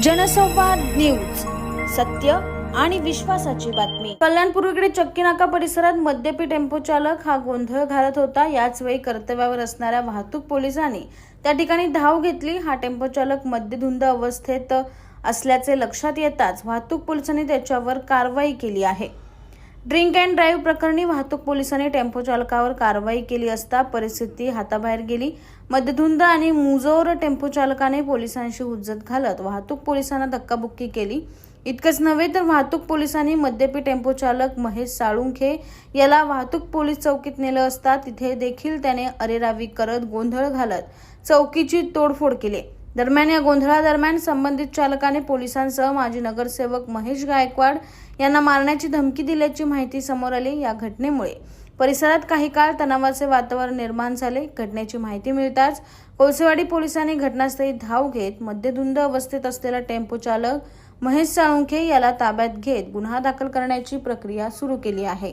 जनसंवाद न्यूज सत्य आणि विश्वासाची बातमी. कल्याणपूर्वीकडे चक्की नाका परिसरात मद्यपी टेम्पो चालक हा गोंधळ घालत होता. याच वेळी कर्तव्यावर असणाऱ्या वाहतूक पोलिसांनी त्या ठिकाणी धाव घेतली. हा टेम्पो चालक मद्यधुंद अवस्थेत असल्याचे लक्षात येताच वाहतूक पोलिसांनी त्याच्यावर कारवाई केली आहे. ड्रिंक अँड ड्राईव्ह प्रकरणी वाहतूक पोलिसांनी टेम्पो चालकावर कारवाई केली असता परिस्थिती हाताबाहेर गेली. मध्यधुंद आणि मुजोर टेम्पो चालकाने पोलिसांशी हुज्जत घालत वाहतूक पोलिसांना धक्काबुक्की केली. इतकंच नव्हे तर वाहतूक पोलिसांनी मद्यपी टेम्पो चालक महेश साळुंखे याला वाहतूक पोलीस चौकीत नेलं असता तिथे देखील त्याने अरेरावी करत गोंधळ घालत चौकीची तोडफोड केली. दरम्यान या गोंधळादरम्यान संबंधित चालकाने पोलिसांसह माजी नगरसेवक महेश गायकवाड यांना मारण्याची धमकी दिल्याची माहिती समोर आली या घटनेमुळे. परिसरात काही काळ तणावाचे वातावरण निर्माण झाले. घटनेची माहिती मिळताच कोळसेवाडी पोलिसांनी घटनास्थळी धाव घेत मध्यधुंद अवस्थेत असलेला टेम्पो चालक महेश साळुंखे याला ताब्यात घेत गुन्हा दाखल करण्याची प्रक्रिया सुरू केली आहे.